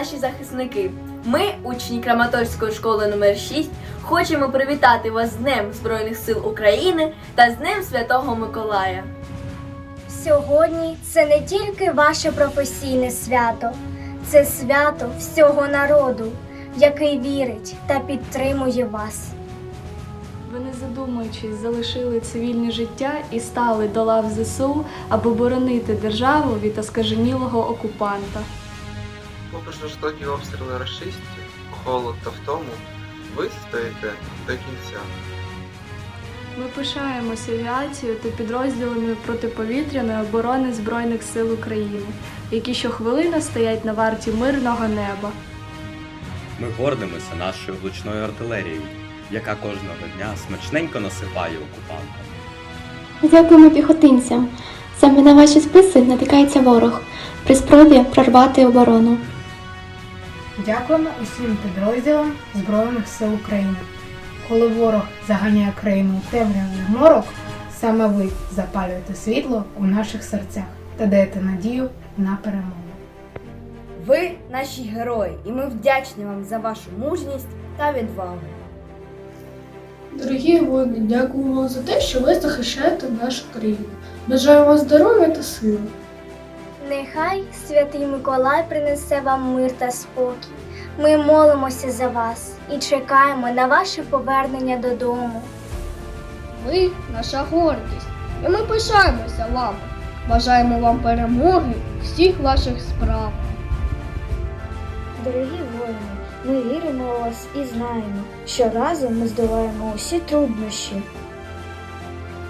наші захисники! Ми, учні Краматорської школи номер 6 хочемо привітати вас з Днем Збройних сил України та з Днем Святого Миколая. Сьогодні це не тільки ваше професійне свято, це свято всього народу, який вірить та підтримує вас. Ви не задумуючись, залишили цивільне життя і стали до лав ЗСУ, аби боронити державу від оскаженілого окупанта. Попри жорстокі обстріли рашистів, холод та втому, ви стоїте до кінця. Ми пишаємося авіацією та підрозділами протиповітряної оборони Збройних сил України, які щохвилини стоять на варті мирного неба. Ми гордимося нашою влучною артилерією, яка кожного дня смачненько насипає окупантам. Дякуємо піхотинцям. Саме на ваші списи натикається ворог при спробі прорвати оборону. Дякуємо усім підрозділам Збройних сил України. Коли ворог заганяє країну у темрявий морок, саме ви запалюєте світло у наших серцях та даєте надію на перемогу. Ви наші герої, і ми вдячні вам за вашу мужність та відвагу. Дорогі воїни, дякуємо за те, що ви захищаєте нашу країну. Бажаю вам здоров'я та сили. Нехай святий Миколай принесе вам мир та спокій. Ми молимося за вас і чекаємо на ваше повернення додому. Ви наша гордість, і ми пишаємося вами. Бажаємо вам перемоги всіх ваших справах. Дорогі воїни, ми віримо у вас і знаємо, що разом ми здолаємо усі труднощі.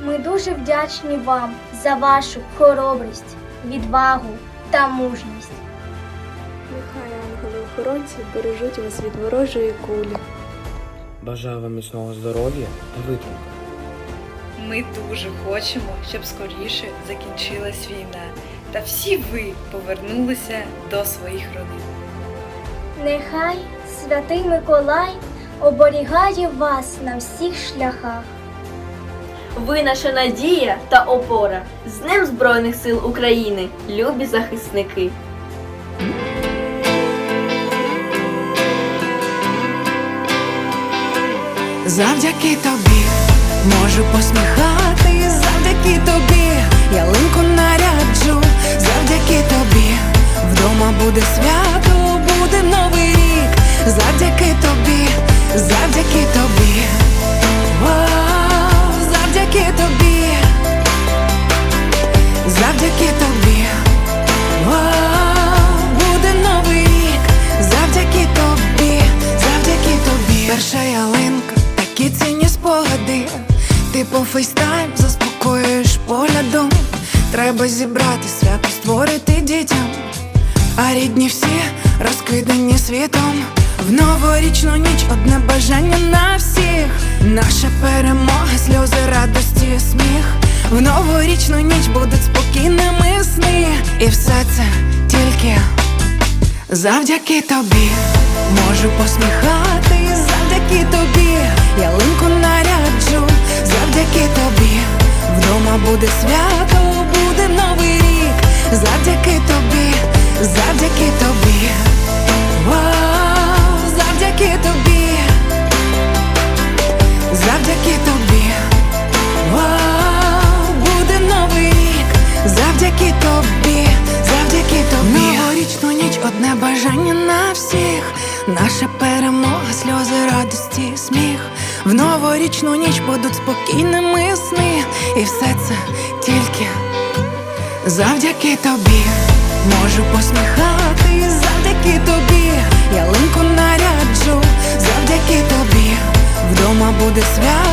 Ми дуже вдячні вам за вашу хоробрість, відвагу та мужність. Нехай ангели-охоронці бережуть вас від ворожої кулі. Бажаю вам міцного здоров'я та витримки. Ми дуже хочемо, щоб скоріше закінчилась війна, та всі ви повернулися до своїх родин. Нехай святий Миколай оберігає вас на всіх шляхах. Ви наша надія та опора. З Днем Збройних сил України, любі захисники! Завдяки тобі можу посміхати, завдяки тобі ялинку наряджу, завдяки тобі вдома буде свято, буде новий рік, завдяки тобі, завдяки тобі, А рідні всі розкидані світом. В новорічну ніч одне бажання на всіх. Наша перемога, сльози, радості, сміх. В новорічну ніч будуть спокійними сни. І все це тільки завдяки тобі. Можу посміхати, завдяки тобі. Ялинку наряджу, завдяки тобі. Вдома буде свято, тобі. Завдяки тобі. Завдяки тобі. Буде новий рік. Завдяки тобі, завдяки тобі. Новорічну ніч одне бажання на всіх. Наша перемога, сльози, радості, сміх. В новорічну ніч будуть спокійними сни. І все це тільки завдяки тобі. Можу посміхати, завдяки тобі. Ялинку наряджу, завдяки тобі. Вдома буде свято.